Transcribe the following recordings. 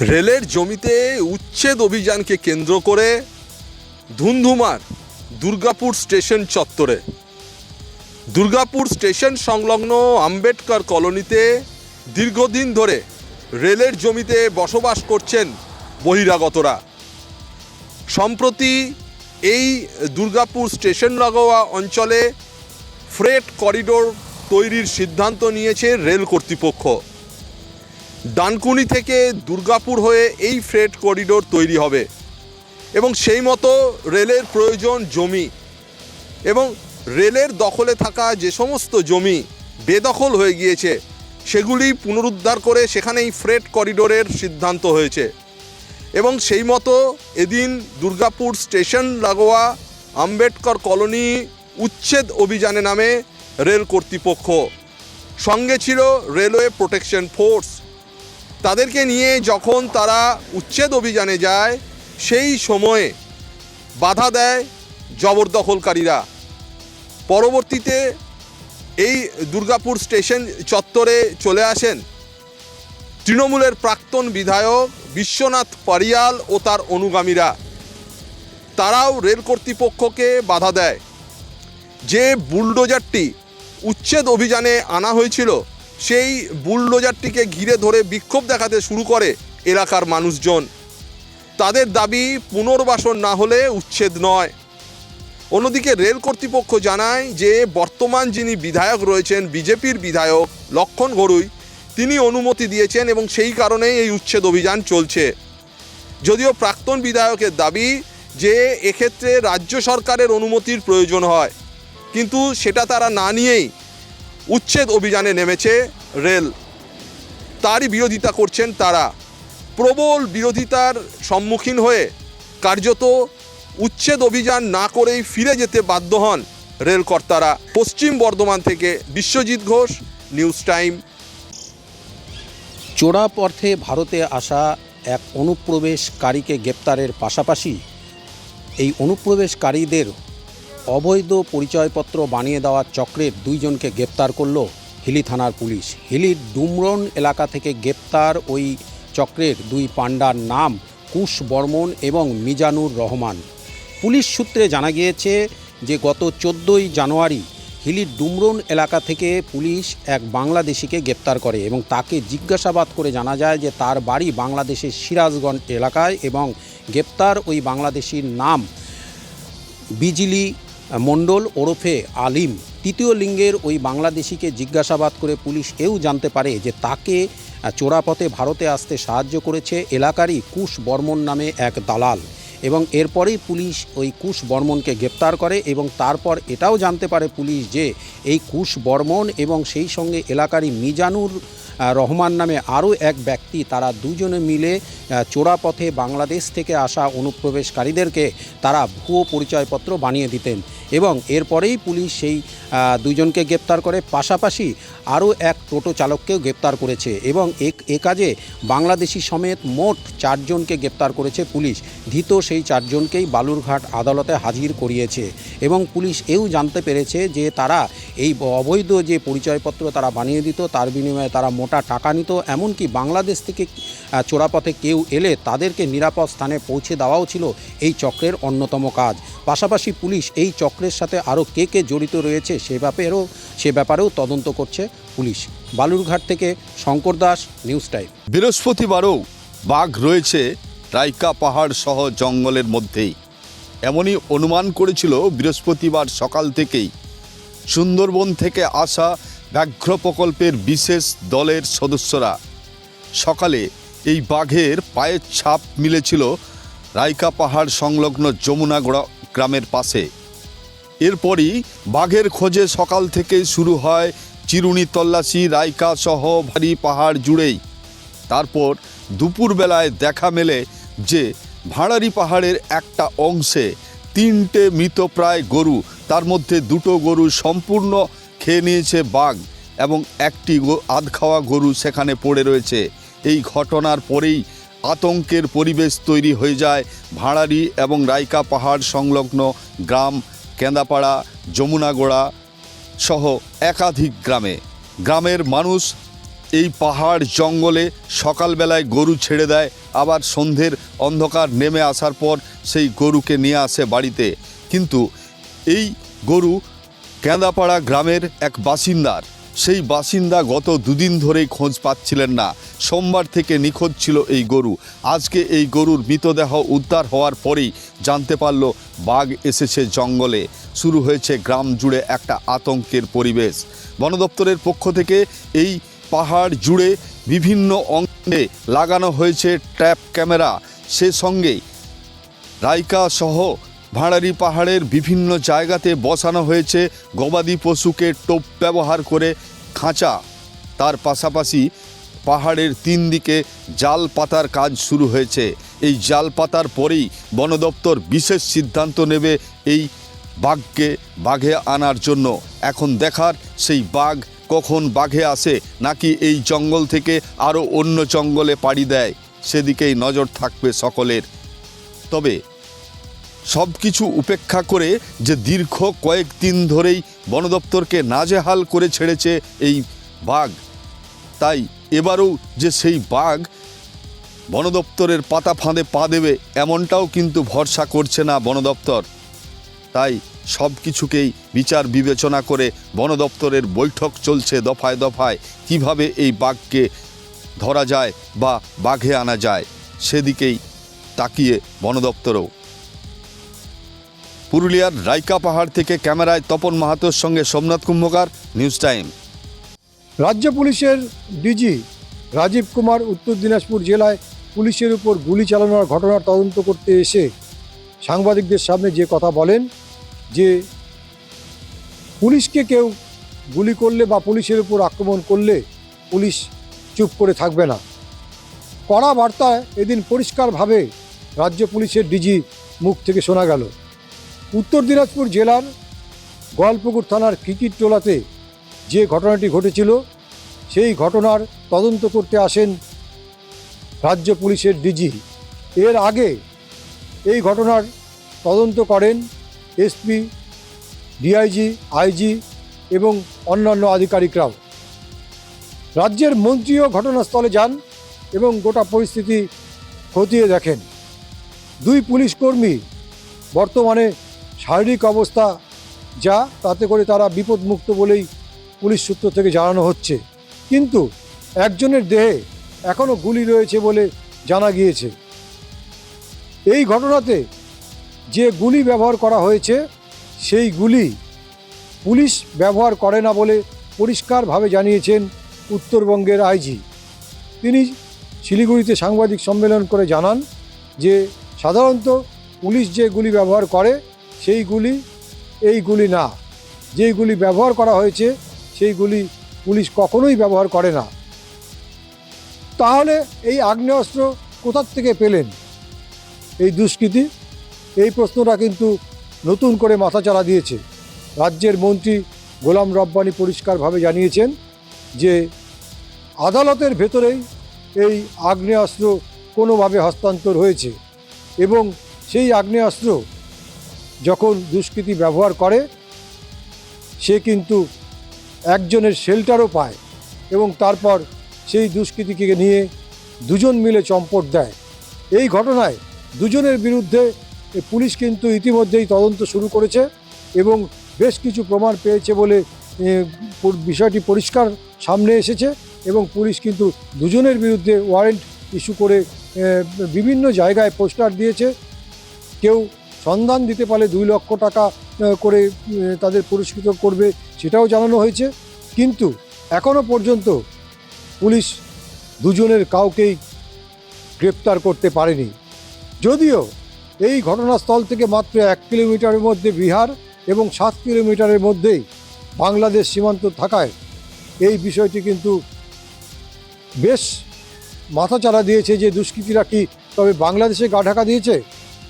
রেলের জমিতে উচ্ছেদ অভিযানকে কেন্দ্র করে ধুন্ধুমার দুর্গাপুর স্টেশন চত্বরে। দুর্গাপুর স্টেশন সংলগ্ন আম্বেদকর কলোনিতে দীর্ঘদিন ধরে রেলের জমিতে বসবাস করছেন বহিরাগতরা। সম্প্রতি এই দুর্গাপুর স্টেশন লাগোয়া অঞ্চলে ফ্রেট করিডোর তৈরির সিদ্ধান্ত নিয়েছে রেল কর্তৃপক্ষ। ডানকুনি থেকে দুর্গাপুর হয়ে এই ফ্রেট করিডোর তৈরি হবে। এবং সেই মতো রেলের প্রয়োজন জমি। এবং রেলের দখলে থাকা যে সমস্ত জমি বেদখল হয়ে গিয়েছে, সেগুলি পুনরুদ্ধার করে সেখানেই ফ্রেট করিডোরের সিদ্ধান্ত হয়েছে। এবং সেই মতো এদিন দুর্গাপুর স্টেশন লাগোয়া আম্বেদকর কলোনি উচ্ছেদ অভিযানে নামে রেল কর্তৃপক্ষ। সঙ্গে ছিল রেলওয়ে প্রোটেকশন ফোর্স। তাদেরকে নিয়ে যখন তারা উচ্ছেদ অভিযানে যায়, সেই সময়ে বাধা দেয় জবরদখলকারীরা। পরবর্তীতে এই দুর্গাপুর স্টেশন চত্বরে চলে আসেন তৃণমূলের প্রাক্তন বিধায়ক বিশ্বনাথ পারিয়াল ও তার অনুগামীরা। তারাও রেল কর্তৃপক্ষকে বাধা দেয়। যে বুলডোজারটি উচ্ছেদ অভিযানে আনা হয়েছিল সেই বুলডোজারটিকে ঘিরে ধরে বিক্ষোভ দেখাতে শুরু করে এলাকার মানুষজন। তাদের দাবি পুনর্বাসন না হলে উচ্ছেদ নয়। অন্যদিকে রেল কর্তৃপক্ষ জানায় যে, বর্তমান যিনি বিধায়ক রয়েছেন, বিজেপির বিধায়ক লক্ষণ গড়ুই তিনি অনুমতি দিয়েছেন এবং সেই কারণেই এই উচ্ছেদ অভিযান চলছে। যদিও প্রাক্তন বিধায়কের দাবি যে, এক্ষেত্রে রাজ্য সরকারের অনুমতির প্রয়োজন হয়, কিন্তু সেটা তারা না নিয়েই উচ্ছেদ অভিযানে নেমেছে রেল। তারই বিরোধিতা করছেন তারা। প্রবল বিরোধিতার সম্মুখীন হয়ে কার্যত উচ্ছেদ অভিযান না করেই ফিরে যেতে বাধ্য হন রেল কর্তারা পশ্চিম বর্ধমান থেকে বিশ্বজিৎ ঘোষ, নিউজ টাইম। চোরা অর্থে ভারতে আসা এক অনুপ্রবেশকারীকে গ্রেপ্তারের পাশাপাশি এই অনুপ্রবেশকারীদের অবৈধ পরিচয়পত্র বানিয়ে দেওয়া চক্রের দুইজনকে গ্রেপ্তার করল হিলি থানার পুলিশ। হিলির ডুমরন এলাকা থেকে গ্রেপ্তার ওই চক্রের দুই পাণ্ডার নাম কুশ বর্মন এবং মিজানুর রহমান। পুলিশ সূত্রে জানা গিয়েছে যে গত চোদ্দোই জানুয়ারি হিলির ডুমরন এলাকা থেকে পুলিশ এক বাংলাদেশিকে গ্রেপ্তার করে এবং তাকে জিজ্ঞাসাবাদ করে জানা যায় যে তার বাড়ি বাংলাদেশের সিরাজগঞ্জ এলাকায় এবং গ্রেপ্তার ওই বাংলাদেশির নাম বিজিলি মণ্ডল ওরফে আলিম তৃতীয় লিঙ্গের ওই বাংলাদেশিকে জিজ্ঞাসাবাদ করে পুলিশ এও জানতে পারে যে তাকে চোরাপথে ভারতে আসতে সাহায্য করেছে এলাকারই কুশ বর্মন নামে এক দালাল। এবং এরপরেই পুলিশ ওই কুশ বর্মনকে গ্রেপ্তার করে এবং তারপর এটাও জানতে পারে পুলিশ যে এই কুশ বর্মন এবং সেই সঙ্গে এলাকারই মিজানুর রহমান নামে আরও এক ব্যক্তি, তারা দুজনে মিলে আহ, চোরাপথে বাংলাদেশ থেকে আসা অনুপ্রবেশকারীদেরকে তারা ভুয়ো পরিচয়পত্র বানিয়ে দিতেন এবং এরপরেই পুলিশ সেই দুজনকে গ্রেপ্তার করে। পাশাপাশি আরও এক টোটো চালককেও গ্রেপ্তার করেছে এবং এক এ কাজে বাংলাদেশি সমেত মোট চারজনকে গ্রেপ্তার করেছে পুলিশ। ধৃত সেই চারজনকেই বালুরঘাট আদালতে হাজির করিয়েছে এবং পুলিশ এও জানতে পেরেছে যে তারা এই অবৈধ যে পরিচয়পত্র তারা বানিয়ে দিত তার বিনিময়ে তারা মোটা টাকা নিত। এমনকি বাংলাদেশ থেকে চোরাপথে কেউ এলে তাদেরকে নিরাপদ স্থানে পৌঁছে দেওয়াও ছিল এই চক্রের অন্যতম কাজ। পাশাপাশি পুলিশ এই চক্রের সাথে আরও কে কে জড়িত রয়েছে সে ব্যাপারেও সে ব্যাপারেও তদন্ত করছে পুলিশ। বালুরঘাট থেকে শঙ্কর দাস, নিউজ টাইম। বৃহস্পতিবারও বাঘ রয়েছে রাইকা পাহাড় সহ জঙ্গলের মধ্যেই। এমনই অনুমান করেছিল বৃহস্পতিবার সকাল থেকেই। সুন্দরবন থেকে আসা ব্যাঘ্র প্রকল্পের বিশেষ দলের সদস্যরা। সকালে এই বাঘের পায়ের ছাপ মিলেছিল রাইকা পাহাড় সংলগ্ন যমুনাগড়া গ্রামের পাশে। এরপরই বাঘের খোঁজে সকাল থেকেই শুরু হয় চিরুনি তল্লাশি, রাইকা সহ ভারী পাহাড় জুড়েই। তারপর দুপুরবেলায় দেখা মেলে যে ভাঁড়ারি পাহাড়ের একটা অংশে তিনটে মৃতপ্রায় গরু, তার মধ্যে দুটো গরু সম্পূর্ণ খেয়ে নিয়েছে বাঘ এবং একটি আধ খাওয়া গরু সেখানে পড়ে রয়েছে। এই ঘটনার পরেই আতঙ্কের পরিবেশ তৈরি হয়ে যায় ভাঁড়ারি এবং রাইকা পাহাড় সংলগ্ন গ্রাম কেন্দাপাড়া, যমুনাগোড়া সহ একাধিক গ্রামে। গ্রামের মানুষ এই পাহাড় জঙ্গলে সকালবেলায় গরু ছেড়ে দেয়, আবার সন্ধ্যের অন্ধকার নেমে আসার পর সেই গরুকে নিয়ে আসে বাড়িতে। কিন্তু এই গরু কেঁদাপাড়া গ্রামের এক বাসিন্দার সেই বাসিন্দা গত দুদিন ধরেই খোঁজ পাচ্ছিলেন না। সোমবার থেকে নিখোঁজ ছিল এই গরু। আজকে এই গরুর মৃতদেহ উদ্ধার হওয়ার পরেই জানতে পারল, বাঘ এসেছে জঙ্গলে। শুরু হয়েছে গ্রাম জুড়ে একটা আতঙ্কের পরিবেশ। বন দপ্তরের পক্ষ থেকে এই পাহাড় জুড়ে বিভিন্ন অংশে লাগানো হয়েছে ট্র্যাপ ক্যামেরা। সে সঙ্গেই রাইকা সহ ভাঁড়ারি পাহাড়ের বিভিন্ন জায়গাতে বসানো হয়েছে গবাদি পশুকে টোপ ব্যবহার করে খাঁচা। তার পাশাপাশি পাহাড়ের তিন দিকে জাল পাতার কাজ শুরু হয়েছে। এই জাল পাতার পরেই বন দপ্তর বিশেষ সিদ্ধান্ত নেবে এই বাঘকে বাঘে আনার জন্য। এখন দেখার সেই বাঘ কখন বাঘে আসে নাকি এই জঙ্গল থেকে আরও অন্য জঙ্গলে পাড়ি দেয়, সেদিকেই নজর থাকবে সকলের। তবে সব কিছু উপেক্ষা করে যে দীর্ঘ কয়েকদিন ধরেই বন দপ্তরকে নাজেহাল করে ছেড়েছে এই বাঘ। তাই এবারও যে সেই বাঘ বন দপ্তরের পাতা ফাঁদে পা দেবে এমনটাও কিন্তু ভরসা করছে না বন দপ্তর তাই সব কিছুকেই বিচার বিবেচনা করে বন দপ্তরের বৈঠক চলছে দফায় দফায়, কীভাবে এই বাঘকে ধরা যায় বা বাঘে আনা যায়, সেদিকেই তাকিয়ে বন দপ্তরও পুরুলিয়ার রাইকা পাহাড় থেকে ক্যামেরায় তপন মাহাতোর সঙ্গে সোমনাথ কুম্ভকার, নিউজ টাইম। রাজ্য পুলিশের ডিজি রাজীব কুমার, উত্তর দিনাজপুর জেলায় পুলিশের উপর গুলি চালানোর ঘটনার তদন্ত করতে এসে সাংবাদিকদের সামনে যে কথা বলেন, যে পুলিশকে কেউ গুলি করলে বা পুলিশের উপর আক্রমণ করলে পুলিশ চুপ করে থাকবে না। কড়া বার্তায় এদিন পরিষ্কারভাবে রাজ্য পুলিশের ডিজি মুখ থেকে শোনা গেল। উত্তর দিনাজপুর জেলার গোয়ালপুকুর থানার ক্রিকেট টোলাতে যে ঘটনাটি ঘটেছিল, সেই ঘটনার তদন্ত করতে আসেন রাজ্য পুলিশের ডিজি। এর আগে এই ঘটনার তদন্ত করেন এসপি, ডিআইজি, আইজি এবং অন্যান্য আধিকারিকরাও। রাজ্যের মন্ত্রীও ঘটনাস্থলে যান এবং গোটা পরিস্থিতি খতিয়ে দেখেন। দুই পুলিশ কর্মী বর্তমানে শারীরিক অবস্থা যা, তাতে করে তারা বিপদমুক্ত বলেই পুলিশ সূত্র থেকে জানানো হচ্ছে। কিন্তু একজনের দেহে এখনও গুলি রয়েছে বলে জানা গিয়েছে। এই ঘটনাতে যে গুলি ব্যবহার করা হয়েছে, সেই গুলি পুলিশ ব্যবহার করে না বলে পরিষ্কারভাবে জানিয়েছেন উত্তরবঙ্গের আইজি। তিনি শিলিগুড়িতে সাংবাদিক সম্মেলন করে জানান যে, সাধারণত পুলিশ যে গুলি ব্যবহার করে সেই গুলি, এই গুলি না। যেই গুলি ব্যবহার করা হয়েছে সেইগুলি পুলিশ কখনোই ব্যবহার করে না। তাহলে এই আগ্নেয়াস্ত্র কোথার থেকে পেলেন? এই দুষ্কৃতী? এই প্রশ্নটা কিন্তু নতুন করে মাথাচাড়া দিয়েছে। রাজ্যের মন্ত্রী গোলাম রব্বানি পরিষ্কারভাবে জানিয়েছেন যে, আদালতের ভেতরেই এই আগ্নেয়াস্ত্র কোনোভাবে হস্তান্তর হয়েছে এবং সেই আগ্নেয়াস্ত্র যখন দুষ্কৃতী ব্যবহার করে, সে কিন্তু একজনের শেল্টারও পায় এবং তারপর সেই দুষ্কৃতীকে নিয়ে দুজন মিলে চম্পট দেয়। এই ঘটনায় দুজনের বিরুদ্ধে পুলিশ কিন্তু ইতিমধ্যেই তদন্ত শুরু করেছে এবং বেশ কিছু প্রমাণ পেয়েছে বলে বিষয়টি পরিষ্কার সামনে এসেছে এবং পুলিশ কিন্তু দুজনের বিরুদ্ধে ওয়ারেন্ট ইস্যু করে বিভিন্ন জায়গায় পোস্টার দিয়েছে। কেউ সন্ধান দিতে পারলে দুই লক্ষ টাকা করে তাদের পুরস্কৃত করবে সেটাও জানানো হয়েছে। কিন্তু এখনও পর্যন্ত পুলিশ দুজনের কাউকেই গ্রেপ্তার করতে পারেনি। যদিও এই ঘটনাস্থল থেকে মাত্র এক কিলোমিটারের মধ্যে বিহার এবং সাত কিলোমিটারের মধ্যেই বাংলাদেশ সীমান্ত থাকায় এই বিষয়টি কিন্তু বেশ মাথাচাড়া দিয়েছে যে দুষ্কৃতীরা কি তবে বাংলাদেশে গা ঢাকা দিয়েছে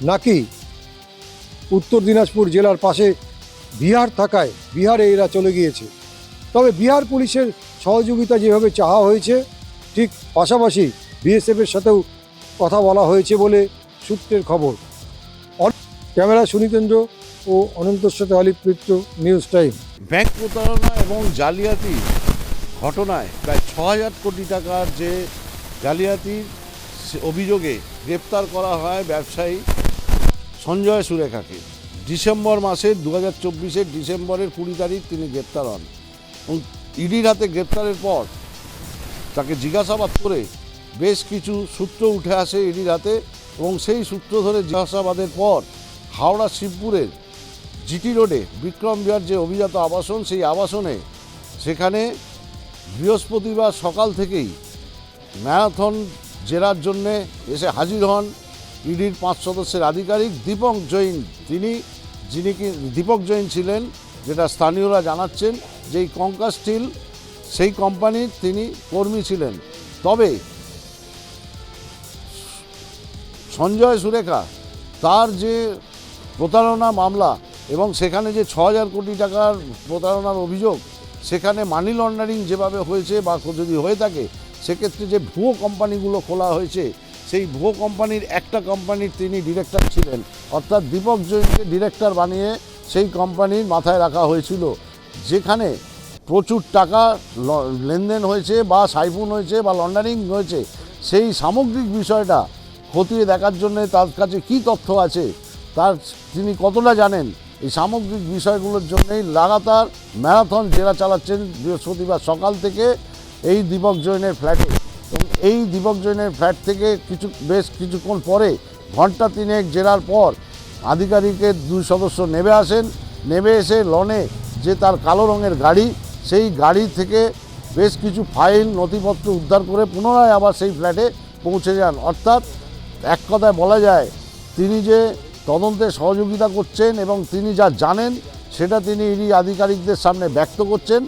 নাকি উত্তর দিনাজপুর জেলার পাশে বিহার থাকায় বিহারে এরা চলে গিয়েছে। তবে বিহার পুলিশের সহযোগিতা যেভাবে চাওয়া হয়েছে, ঠিক পাশাপাশি বিএসএফের সাথেও কথা বলা হয়েছে বলে সূত্রের খবর। ক্যামেরা সুনীতেন্দ্র ও অনন্তর সাথে অলিপ নিউজ টাইম। ব্যাংক প্রতারণা এবং জালিয়াতি ঘটনায় প্রায় ছ হাজার কোটি টাকার যে জালিয়াতির অভিযোগে গ্রেপ্তার করা হয় ব্যবসায়ী সঞ্জয় সুরেখাকে। ডিসেম্বর মাসের দু হাজার চব্বিশের ডিসেম্বরের কুড়ি তারিখ তিনি গ্রেপ্তার হন এবং ইডির হাতে গ্রেপ্তারের পর তাকে জিজ্ঞাসাবাদ করে বেশ কিছু সূত্র উঠে আসে ইডির হাতে এবং সেই সূত্র ধরে জিজ্ঞাসাবাদের পর হাওড়া শিবপুরের জিটি রোডে বিক্রম বিহার যে অভিজাত আবাসন, সেই আবাসনে সেখানে বৃহস্পতিবার সকাল থেকেই ম্যারাথন জেরার জন্যে এসে হাজির হন। ইডির পাঁচ সদস্যের আধিকারিক দীপক জৈন। তিনি, যিনি কি, দীপক জৈন ছিলেন, যেটা স্থানীয়রা জানাচ্ছেন যে এই কঙ্কা স্টিল, সেই কোম্পানির তিনি কর্মী ছিলেন। তবে সঞ্জয় সুরেখা, তার যে প্রতারণা মামলা এবং সেখানে যে ছ হাজার কোটি টাকার প্রতারণার অভিযোগ, সেখানে মানি লন্ডারিং যেভাবে হয়েছে বা যদি হয়ে থাকে, সেক্ষেত্রে যে ভুয়ো কোম্পানিগুলো খোলা হয়েছে সেই ভুয়ো কোম্পানির একটা কোম্পানির তিনি ডিরেক্টর ছিলেন। অর্থাৎ দীপক জৈনকে ডিরেক্টর বানিয়ে সেই কোম্পানির মাথায় রাখা হয়েছিল। যেখানে প্রচুর টাকা লেনদেন হয়েছে বা সাইফুন হয়েছে বা লন্ডারিং হয়েছে, সেই সামগ্রিক বিষয়টা খতিয়ে দেখার জন্য তার কাছে কী তথ্য আছে, তার তিনি কতটা জানেন, এই সামগ্রিক বিষয়গুলোর জন্যই লাগাতার ম্যারাথন জেরা চালাচ্ছেন বৃহস্পতিবার সকাল থেকে এই দীপক জৈনের ফ্ল্যাটে। এই দীপক জৈনের ফ্ল্যাট থেকে কিছু, বেশ কিছুক্ষণ পরে ঘণ্টা তিনেক জেরার পর আধিকারিকের দুই সদস্য নেমে আসেন। নেমে এসে লনে যে তার কালো রঙের গাড়ি, সেই গাড়ি থেকে বেশ কিছু ফাইল, নথিপত্র উদ্ধার করে পুনরায় আবার সেই ফ্ল্যাটে পৌঁছে যান। অর্থাৎ এক কথায় বলা যায়, তিনি যে তদন্তে সহযোগিতা করছেন এবং তিনি যা জানেন, সেটা তিনি ইডি আধিকারিকদের সামনে ব্যক্ত করছেন।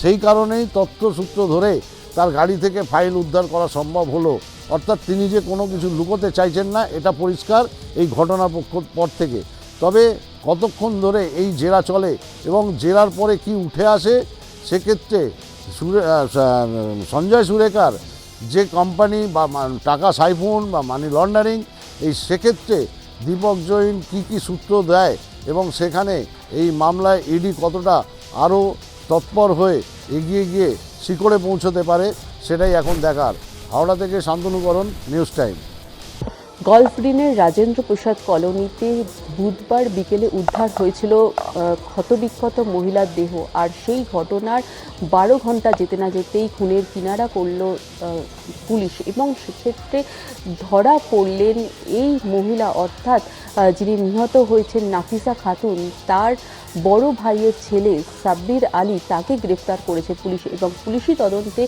সেই কারণেই তথ্যসূত্র ধরে তার গাড়ি থেকে ফাইল উদ্ধার করা সম্ভব হলো। অর্থাৎ তিনি যে কোনো কিছু লুকোতে চাইছেন না, এটা পরিষ্কার এই পক্ষ পর থেকে। তবে কতক্ষণ ধরে এই জেরা চলে এবং জেরার পরে কি উঠে আসে, সেক্ষেত্রে সুরে সঞ্জয় সুরেকার যে কোম্পানি বা টাকা সাইফুন বা মানি লন্ডারিং এই সেক্ষেত্রে দীপক জৈন কী কী সূত্র দেয় এবং সেখানে এই মামলায় ইডি কতটা আরও তৎপর হয়ে এগিয়ে গিয়ে শিকড়ে পৌঁছতে পারে সেটাই এখন দেখার। হাওড়া থেকে শান্তনুকরণ নিউজ টাইম। গলফ গ্রিনের রাজেন্দ্র প্রসাদ কলোনিতে বুধবার বিকেলে উদ্ধার হয়েছিল ক্ষতবিক্ষত মহিলার দেহ। আর সেই ঘটনার বারো ঘণ্টা যেতে না যেতেই খুনের কিনারা করল পুলিশ। এবং সেক্ষেত্রে ধরা পড়লেন এই মহিলা, অর্থাৎ যিনি নিহত হয়েছেন নাফিসা খাতুন, তার বড় ভাইয়ের ছেলে সাব্বির আলী তাকে গ্রেফতার করেছে পুলিশ। এবং পুলিশি তদন্তে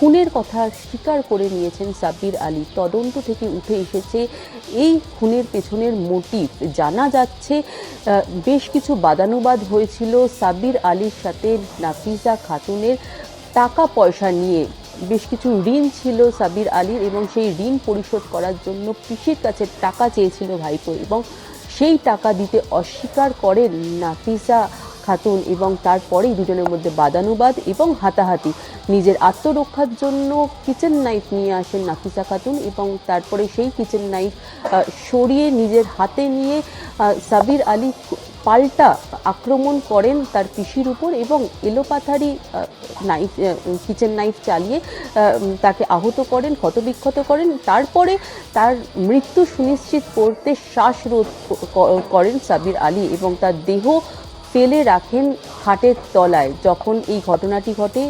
খুনের কথা স্বীকার করে নিয়েছেন সাব্বির আলী। তদন্ত থেকে উঠে এসেছে এই খুনের পেছনের মোটিভ। জানা যাচ্ছে বেশ কিছু বাদানুবাদ হয়েছিল সাব্বির আলীর সাথে নাফিসা খাতুনের টাকা পয়সা নিয়ে। বেশ কিছু ঋণ ছিল সাবির আলীর এবং সেই ঋণ পরিশোধ করার জন্য পিসির কাছে টাকা চেয়েছিল ভাইপো এবং সেই টাকা দিতে অস্বীকার করেন নাফিসা খাতুন এবং তারপরেই দুজনের মধ্যে বাদানুবাদ এবং হাতাহাতি। নিজের আত্মরক্ষার জন্য কিচেন নাইফ নিয়ে আসেন নাফিসা খাতুন এবং তারপরে সেই কিচেন নাইফ সরিয়ে নিজের হাতে নিয়ে সাবির আলী পাল্টা আক্রমণ করেন তার পিসির উপর এবং এলোপাথারি নাইফ কিচেন নাইফ চালিয়ে তাকে আহত করেন, ক্ষতবিক্ষত করেন। তারপরে তার মৃত্যু সুনিশ্চিত করতে শ্বাসরোধ করেন সাবির আলী এবং তার দেহ ফেলে রাখেন খাটের তলায় যখন এই ঘটনাটি ঘটে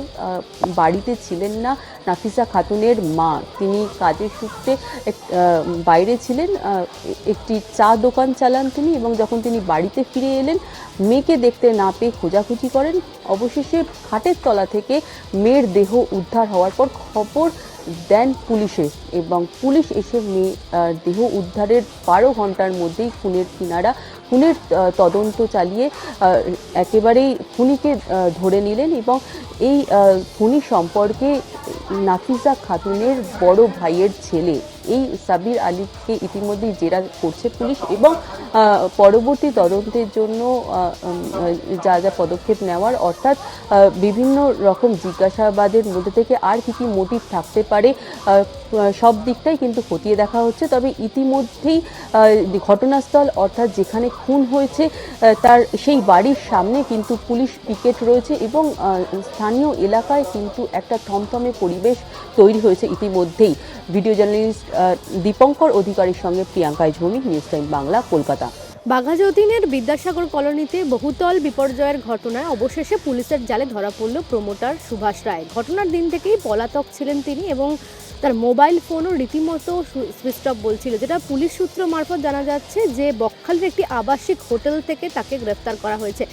বাড়িতে ছিলেন না নাফিসা খাতুনের মা। তিনি কাজের সূত্রে বাইরে ছিলেন একটি চা দোকান চালান তিনি এবং যখন তিনি বাড়িতে ফিরে এলেন, মেয়েকে দেখতে না পেয়ে খোঁজাখুঁজি করেন। অবশেষে খাটের তলা থেকে মেয়ের দেহ উদ্ধার হওয়ার পর খবর দেন পুলিশে এবং পুলিশ এসে মেয়ে দেহ উদ্ধারের বারো ঘণ্টার মধ্যেই খুনের কিনারা, খুনের তদন্ত চালিয়ে একেবারেই খুনিকে ধরে নিলেন এবং এই খুনি সম্পর্কে নাফিসা খাতুনের বড় ভাইয়ের ছেলে। এই সাবির আলীকে ইতিমধ্যেই জেরা করছে পুলিশ এবং পরবর্তী তদন্তের জন্য যা যা পদক্ষেপ নেওয়ার, অর্থাৎ বিভিন্ন রকম জিজ্ঞাসাবাদের মধ্যে থেকে আর কি কি মোটিভ থাকতে পারে সব দিকটাই কিন্তু খতিয়ে দেখা হচ্ছে। তবে ইতিমধ্যেই ঘটনাস্থল, অর্থাৎ যেখানে খুন হয়েছে তার সেই বাড়ির সামনে কিন্তু পুলিশ পিকেট রয়েছে এবং স্থানীয় এলাকায় কিন্তু একটা থমথমে পরিবেশ তৈরি হয়েছে ইতিমধ্যেই। ভিডিও জার্নালিস্ট দীপঙ্কর অধিকারীর সঙ্গে প্রিয়াঙ্কায় ঝৌমিক নিউজ টাইম বাংলা, কলকাতা। বাঘাযতীনের বিদ্যাসাগর কলোনিতে বহুতল বিপর্যয়ের ঘটনায় অবশেষে পুলিশের জালে ধরা পড়ল প্রমোটার সুভাষ রায়। ঘটনার দিন থেকেই পলাতক ছিলেন তিনি এবং তার মোবাইল ফোনও রীতিমতো সুইচ অফ বলছিল, যেটা পুলিশ সূত্র মারফত জানা যাচ্ছে যে বকখালির একটি আবাসিক হোটেল থেকে তাকে গ্রেফতার করা হয়েছে।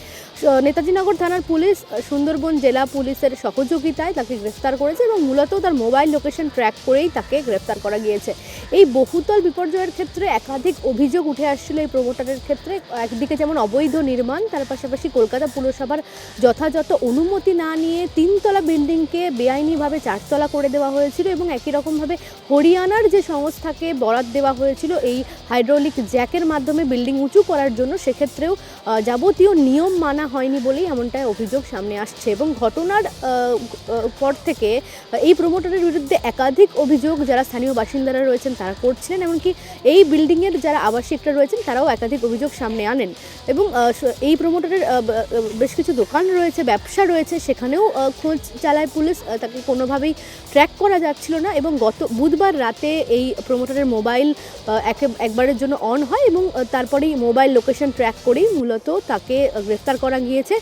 নেতাজিনগর থানার পুলিশ, সুন্দরবন জেলা পুলিশের সহযোগিতায় তাকে গ্রেফতার করেছে এবং মূলত তার মোবাইল লোকেশন ট্র্যাক করেই তাকে গ্রেফতার করা গিয়েছে। এই বহুতল বিপর্যয়ের ক্ষেত্রে একাধিক অভিযোগ উঠে আসছিল এই প্রমোটারের ক্ষেত্রে। একদিকে যেমন অবৈধ নির্মাণ, তার পাশাপাশি কলকাতা পুরসভার যথাযথ অনুমতি না নিয়ে তিনতলা বিল্ডিংকে বেআইনিভাবে চারতলা করে দেওয়া হয়েছিল এবং একই রকমভাবে হরিয়ানার যে সংস্থাকে বরাদ দেওয়া হয়েছিল এই হাইড্রোলিক জ্যাকের মাধ্যমে বিল্ডিং উঁচু করার জন্য সেক্ষেত্রেও যাবতীয় নিয়ম মানা হয়নি বলেই এমনটাই অভিযোগ সামনে আসছে এবং ঘটনার পর থেকে এই প্রমোটারের বিরুদ্ধে একাধিক অভিযোগ যারা স্থানীয় বাসিন্দারা রয়েছেন তারা করছিলেন এমনকি এই বিল্ডিংয়ের যারা আবাসিকরা রয়েছেন তারাও একাধিক অভিযোগ সামনে আনেন এবং এই প্রমোটারের বেশ কিছু দোকান রয়েছে, ব্যবসা রয়েছে, সেখানেও খোঁজ চালায় পুলিশ তাকে কোনোভাবেই ট্র্যাক করা যাচ্ছিল না এবং গত বুধবার রাতে এই প্রমোটারের মোবাইল একে, একবারের জন্য অন হয় এবং তারপরেই মোবাইল লোকেশন ট্র্যাক করেই মূলত তাকে গ্রেফতার করা গিয়েছে।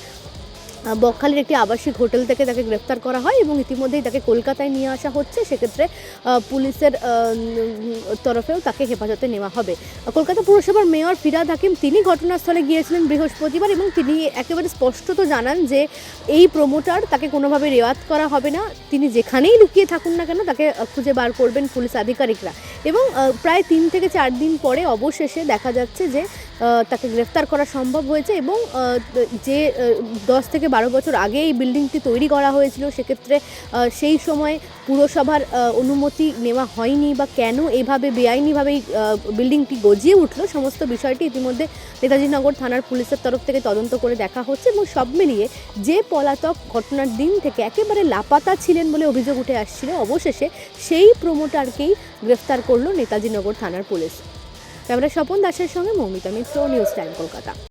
বকখালির একটি আবাসিক হোটেল থেকে তাকে গ্রেফতার করা হয় এবং ইতিমধ্যেই তাকে কলকাতায় নিয়ে আসা হচ্ছে। সেক্ষেত্রে পুলিশের তরফেও তাকে হেফাজতে নেওয়া হবে। কলকাতা পুরসভার মেয়র ফিরাদ হাকিম, তিনি ঘটনাস্থলে গিয়েছিলেন বৃহস্পতিবার এবং তিনি একেবারে স্পষ্টত জানান যে এই প্রমোটার তাকে কোনোভাবে রেওয়াত করা হবে না। তিনি যেখানেই লুকিয়ে থাকুন না কেন, তাকে খুঁজে বার করবেন পুলিশ আধিকারিকরা। এবং প্রায় তিন থেকে চার দিন পরে অবশেষে দেখা যাচ্ছে যে তাকে গ্রেফতার করা সম্ভব হয়েছে এবং যে দশ থেকে বারো বছর আগে এই বিল্ডিংটি তৈরি করা হয়েছিল সেক্ষেত্রে সেই সময় পুরসভার অনুমতি নেওয়া হয়নি বা কেন এভাবে বেআইনিভাবে এই, বিল্ডিংটি গজিয়ে উঠল সমস্ত বিষয়টি ইতিমধ্যে নেতাজিনগর থানার পুলিশের তরফ থেকে তদন্ত করে দেখা হচ্ছে এবং সব মিলিয়ে যে পলাতক ঘটনার দিন থেকে একেবারে লাপাতা ছিলেন বলে অভিযোগ উঠে আসছিল অবশেষে সেই প্রমোটারকেই গ্রেফতার করল নেতাজিনগর থানার পুলিশ। ক্যামেরা স্বপন দাসের সঙ্গে মৌমিতা মিত্র নিউজ টাইম কলকাতা।